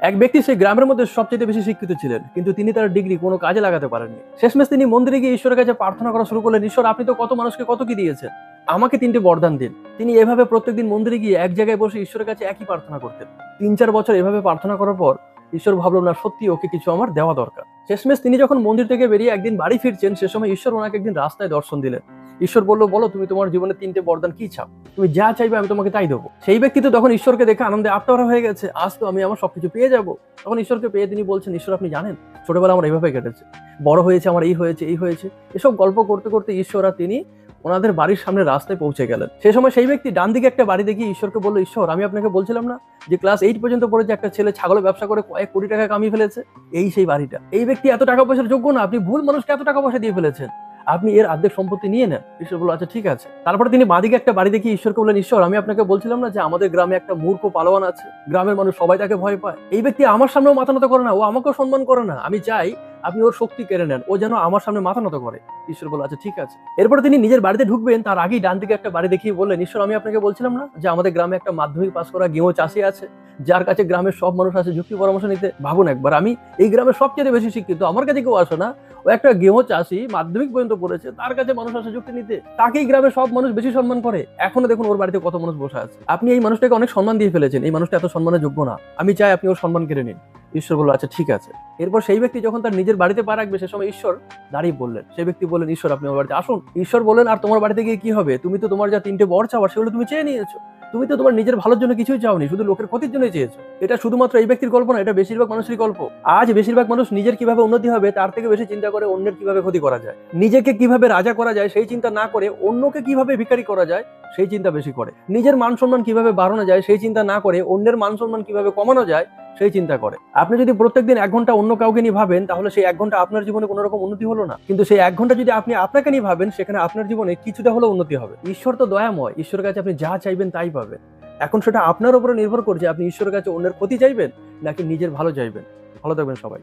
এক ব্যক্তি সেই গ্রামের মধ্যে সবচেয়ে বেশি শিক্ষিত ছিলেন, কিন্তু তিনি তার ডিগ্রি কোনো কাজে লাগাতে পারেননি। শেষমেশ তিনি মন্দিরে গিয়ে ঈশ্বরের কাছে প্রার্থনা করা শুরু করলেন, ঈশ্বর, আপনি তো কত মানুষকে কত কি দিয়েছেন? আমাকে তিনটি বরদান দিন। তিনি এভাবে প্রত্যেকদিন মন্দিরে গিয়ে এক জায়গায় বসে ঈশ্বরের কাছে একই প্রার্থনা করতেন। তিন চার বছর এভাবে প্রার্থনা করার পর ঈশ্বর ভাবলো না, সত্যি ওকে কিছু আমার দেওয়া দরকার। শেষমেশ তিনি যখন মন্দির থেকে বেরিয়ে একদিন বাড়ি ফিরছেন, সে সময় ঈশ্বর ওনাকে একদিন রাস্তায় দর্শন দিলেন। ঈশ্বর বলল, বলো, তুমি তোমার জীবনে তিনটে বরদান কি চাও? তুমি যা চাইবে আমি তোমাকে তাই দেবো। সেই ব্যক্তি তো তখন ঈশ্বরকে দেখে আনন্দে আত্মহারা হয়ে গেছে। আজ তো আমি আমার সবকিছু পেয়ে যাব। তখন ঈশ্বরকে পেয়ে তিনি বলছেন, ঈশ্বর, আপনি জানেন ছোটবেলা আমার এইভাবে কেটেছে। বড় হয়েছে আমার, এই হয়েছে এই হয়েছে। এসব গল্প করতে করতে ঈশ্বর আর তিনি ওনাদের বাড়ির সামনে রাস্তায় পৌঁছে গেলেন। সেই সময় সেই ব্যক্তি ডান দিকে একটা বাড়ি দেখিয়ে ঈশ্বরকে বলল, ঈশ্বর, আমি আপনাকে বলছিলাম না যে ক্লাস এইট পর্যন্ত পড়ে যে একটা ছেলে ছাগলের ব্যবসা করে কয়েক কোটি টাকা কামিয়ে ফেলেছে? এই সেই বাড়িটা। এই ব্যক্তি এত টাকা পয়সার যোগ্য না। আপনি ভুল মানুষকে এত টাকা পয়সা দিয়ে ফেলেছেন। আপনি এর অর্ধেক সম্পত্তি নিয়ে নেন। ঈশ্বর বলল আচ্ছা ঠিক আছে। তারপরে তিনি বাদিকে একটা বাড়ি দেখি ঈশ্বরকে বললেন, ঈশ্বর, আমি আপনাকে বলছিলাম না যে আমাদের গ্রামে একটা মূর্খ পালোয়ান আছে? গ্রামের মানুষ সবাই তাকে ভয় পায়। এই ব্যক্তি আমার সামনেও মাথা নত করে না, ও আমাকেও সম্মান করে না। আমি চাই আপনি ওর শক্তি কেড়ে নেন, ও যেন আমার সামনে মাথা নত করে। ঈশ্বর বলল আচ্ছা ঠিক আছে। এরপরে তিনি নিজের বাড়িতে ঢুকবেন, তার আগেই ডান দিকে একটা বাড়ি দেখিয়ে বললেন, ঈশ্বর, আমি আপনাকে বলছিলাম না যে আমাদের গ্রামে একটা মাধ্যমিক পাস করা গেঁয়ো চাষি আছে, যার কাছে গ্রামের সব মানুষ আছে যুক্তি পরামর্শ নিতে। ভাবুন একবার, আমি এই গ্রামের সবচেয়ে বেশি শিক্ষিত, আমার কাছে কেউ আসে না। ও একটা গেঁয়ো চাষি, মাধ্যমিক পর্যন্ত পড়েছে, তার কাছে মানুষ আসে যুক্তি নিতে। তাকেই গ্রামের সব মানুষ বেশি সম্মান করে। এখনও দেখুন ওর বাড়িতে কত মানুষ বসে আছে। আপনি এই মানুষটাকে অনেক সম্মান দিয়ে ফেলেছেন। এই মানুষটা এত সম্মানের যোগ্য না। আমি চাই আপনি ওর সম্মান কেড়ে নিন। ঈশ্বর বলল আচ্ছা ঠিক আছে। এরপর সেই ব্যক্তি যখন তার নিজের বাড়িতে পা রাখবে, সে সময় ঈশ্বর দাঁড়িয়ে বললেন। সেই ব্যক্তি বললেন, ঈশ্বর, আপনি আমার বাড়িতে আসুন। ঈশ্বর বললেন, আর তোমার বাড়িতে গিয়ে কি হবে? তুমি তো তোমার যা তিনটে বর চাওয়ার, সেগুলো তুমি চেয়ে নিয়েছো। তুমি তো তোমার নিজের ভালোর জন্য কিছুই চাওনি, শুধু লোকের ক্ষতির জন্য চেয়েছো। এটা শুধুমাত্র এই ব্যক্তির গল্প না, এটা বেশিরভাগ মানুষেরই গল্প আজ বেশিরভাগ মানুষ নিজের কীভাবে উন্নতি হবে, তার থেকে বেশি চিন্তা করে অন্যের কীভাবে ক্ষতি করা যায়। নিজেকে কীভাবে রাজা করা যায়, সেই চিন্তা না করে অন্যকে কীভাবে ভিকারি করা যায় সেই চিন্তা বেশি করে। নিজের মান সম্মান কীভাবে বাড়ানো যায় সেই চিন্তা না করে অন্যের মান সম্মান কীভাবে কমানো যায় সেই চিন্তা করে। আপনি যদি প্রত্যেকদিন এক ঘণ্টা অন্য কাউকে নিয়ে ভাবেন, তাহলে সেই এক ঘণ্টা আপনার জীবনে কোনো রকম উন্নতি হলো না। কিন্তু সেই এক ঘণ্টা যদি আপনি আপনাকে নিয়ে ভাবেন, সেখানে আপনার জীবনে কিছুটা হলেও উন্নতি হবে। ঈশ্বর তো দয়াময়, ঈশ্বরের কাছে আপনি যা চাইবেন তাই পাবেন। এখন সেটা আপনার উপরে নির্ভর করছে, আপনি ঈশ্বরের কাছে অন্যের ক্ষতি চাইবেন নাকি নিজের ভালো চাইবেন? ভালো থাকবেন সবাই।